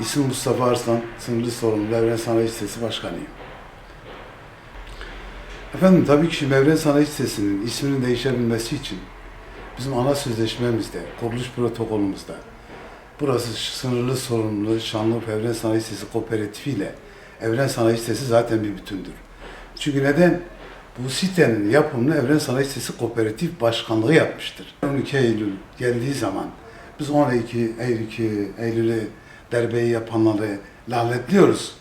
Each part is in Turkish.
İsmim Mustafa Arslan, sınırlı sorumlu Evren Sanayi Sitesi Başkanıyım. Efendim tabii ki Evren Sanayi Sitesi'nin isminin değişebilmesi için bizim ana sözleşmemizde, kuruluş protokolümüzde burası sınırlı sorumlu Şanlıurfa Evren Sanayi Sitesi Kooperatifi ile Evren Sanayi Sitesi zaten bir bütündür. Çünkü neden? Bu sitenin yapımını Evren Sanayi Sitesi Kooperatif Başkanlığı yapmıştır. 12 Eylül geldiği zaman biz 12 Eylül, Eylül'ü darbeyi yapanları lanetliyoruz.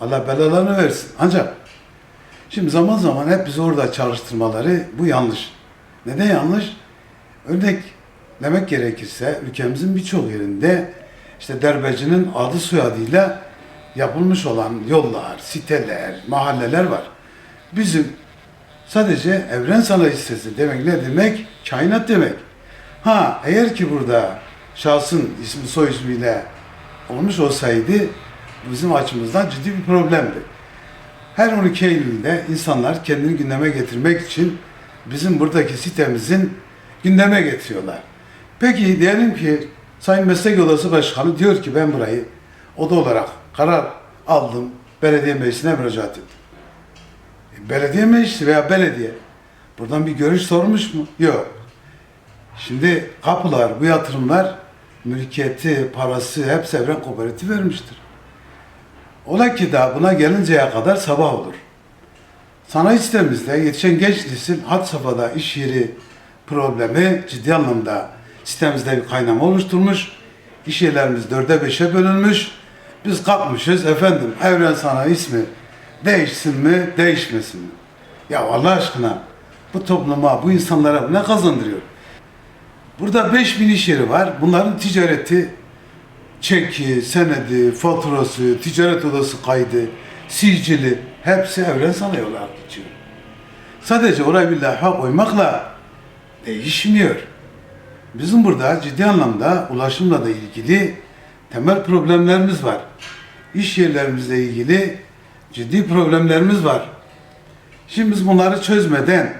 Allah belalarını versin. Ancak şimdi zaman zaman hep biz orada çalıştırmaları bu yanlış. Neden yanlış? Örnek demek gerekirse ülkemizin birçok yerinde işte derbecinin adı soyadıyla yapılmış olan yollar, siteler, mahalleler var. Bizim sadece evren sanayi sitesi demek ne demek? Kainat demek. Ha eğer ki burada şahsın ismi soy ismiyle olmuş olsaydı bizim açımızdan ciddi bir problemdi. Her 12 Eylül'de insanlar kendini gündeme getirmek için bizim buradaki sitemizin gündeme getiriyorlar. Peki diyelim ki Sayın Meslek Odası Başkanı diyor ki ben burayı oda olarak karar aldım, belediye meclisine müracaat ettim. E, Belediye meclisi veya belediye buradan bir görüş sormuş mu? Yok. Şimdi kapılar, bu yatırımlar mülkiyeti, parası hepsi Evren Kooperatif vermiştir. Ola ki da buna gelinceye kadar sabah olur. Sanayi sitemizde yetişen genç nesil had safhada iş yeri problemi ciddi anlamda sitemizde bir kaynama oluşturmuş. İş yerlerimiz dörde beşe bölünmüş. Biz kalkmışız efendim Evren Sanayi ismi değişsin mi değişmesin mi? Ya Allah aşkına bu topluma, bu insanlara ne kazandırıyor? Burada 5000 iş yeri var. Bunların ticareti, çeki, senedi, faturası, ticaret odası kaydı, sicili hepsi evren sanayi olarak geçiyor. Sadece oraya bir levha koymakla değişmiyor. Bizim burada ciddi anlamda ulaşımla da ilgili temel problemlerimiz var. İş yerlerimizle ilgili ciddi problemlerimiz var. Şimdi biz bunları çözmeden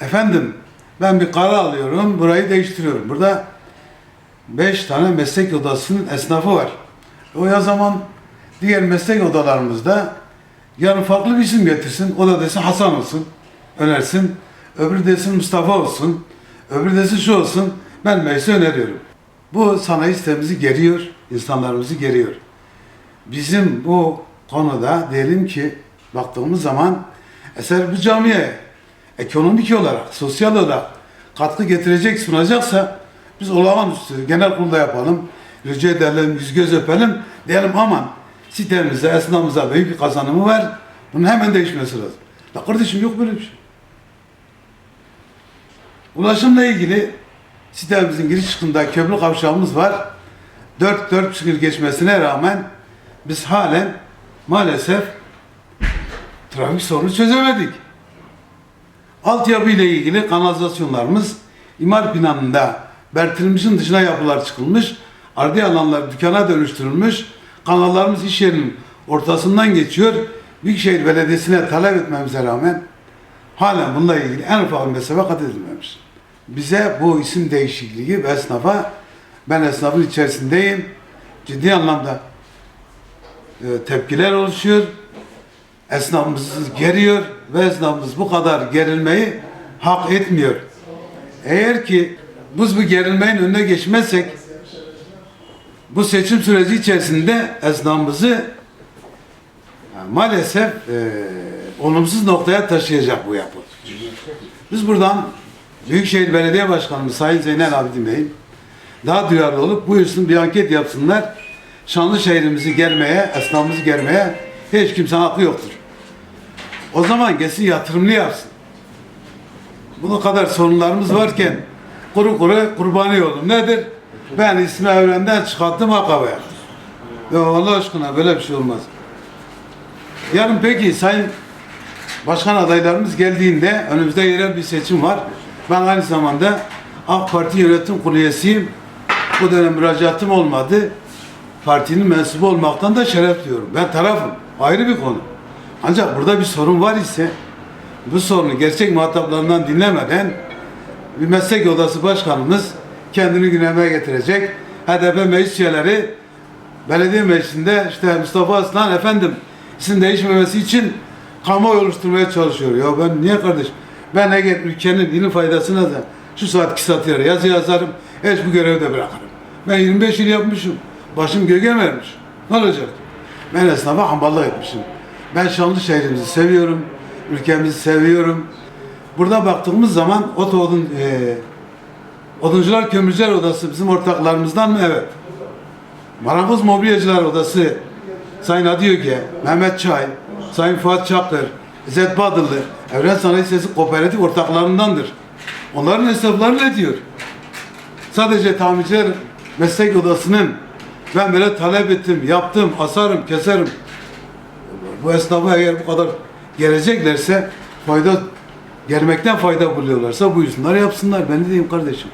efendim ben bir karar alıyorum, burayı değiştiriyorum. Burada beş tane meslek odasının esnafı var. O ya zaman diğer meslek odalarımızda yarın farklı bir isim getirsin. O da desin Hasan olsun, önersin. Öbürü desin Mustafa olsun. Öbürü desin şu olsun. Ben meclise öneriyorum. Bu sanayi sistemimizi geriyor, insanlarımızı geriyor. Bizim bu konuda diyelim ki baktığımız zaman eser bu camiye ekonomik olarak, sosyal olarak katkı getirecek, sunacaksa biz olağanüstü genel kurulda yapalım, rica edelim, yüz göz öpelim, diyelim aman sitemizde, esnafımıza büyük bir kazanımı var, bunun hemen değişmesi lazım. La kardeşim yok böyle bir şey. Ulaşımla ilgili sitemizin giriş çıkında köprü kavşağımız var. 4-4,5 yıl geçmesine rağmen biz halen maalesef trafik sorunu çözemedik. Altyapı ile ilgili kanalizasyonlarımız imar planında belirtilmişin dışına yapılar çıkılmış, ardi alanlar dükkana dönüştürülmüş, kanallarımız iş yerinin ortasından geçiyor. Büyükşehir Belediyesi'ne talep etmemize rağmen halen bununla ilgili en ufak bir mesafe kat edilmemiş. Bize bu isim değişikliği ve esnafa, ben esnafın içerisindeyim, ciddi anlamda e, tepkiler oluşuyor. Esnafımız geriyor ve esnafımız bu kadar gerilmeyi hak etmiyor. Eğer ki biz bu gerilmenin önüne geçmezsek bu seçim süreci içerisinde esnafımızı yani maalesef e, olumsuz noktaya taşıyacak bu yapı. Biz buradan Büyükşehir Belediye Başkanımız Sayın Zeynel Abidin Bey'in daha duyarlı olup buyursun bir anket yapsınlar. Şanlı şehrimizi germeye, esnafımızı germeye hiç kimsenin hakkı yoktur. O zaman gelsin yatırımlı yapsın. Bu kadar sorunlarımız varken kuru kuru kurbani oldum. Nedir? Ben ismi evrenden çıkarttım akaba yaptım. Ya Allah aşkına böyle bir şey olmaz. Yarın peki sayın başkan adaylarımız geldiğinde önümüzde yerel bir seçim var. Ben aynı zamanda AK Parti yönetim kurulu üyesiyim. Bu dönem müracaatım olmadı. Partinin mensubu olmaktan da şeref diyorum. Ben tarafım. Ayrı bir konu. Ancak burada bir sorun var ise bu sorunu gerçek muhataplarından dinlemeden bir meslek odası başkanımız kendini gündeme getirecek. HDP meclis üyeleri belediye meclisinde işte Mustafa Aslan efendim isim değişmemesi için kamuoyu oluşturmaya çalışıyor. Ya ben niye kardeş? Ben eğer ülkenin ilin faydasına da şu saat iki saat yazı yazarım, hiç bu görevi de bırakırım. Ben 25 yıl yapmışım. Başım göğe vermiş. Ne olacak? Ben esnafa hamballık etmişim. Ben şanlı şehrimizi seviyorum. Ülkemizi seviyorum. Burada baktığımız zaman Otoodun e, Oduncular Kömürcüler Odası bizim ortaklarımızdan mı? Evet. Marangoz Mobilyacılar Odası Sayın Adiyöge, Mehmet Çay, Sayın Fuat Çakır, İzzet Badıllı, Evren Sanayi Sesi Kooperatif ortaklarındandır. Onların hesapları ne diyor? Sadece tamirciler meslek odasının ben böyle talep ettim, yaptım, asarım, keserim. Bu esnafa eğer bu kadar geleceklerse fayda gelmekten fayda buluyorlarsa buyursunlar yapsınlar. Ben ne diyeyim kardeşim?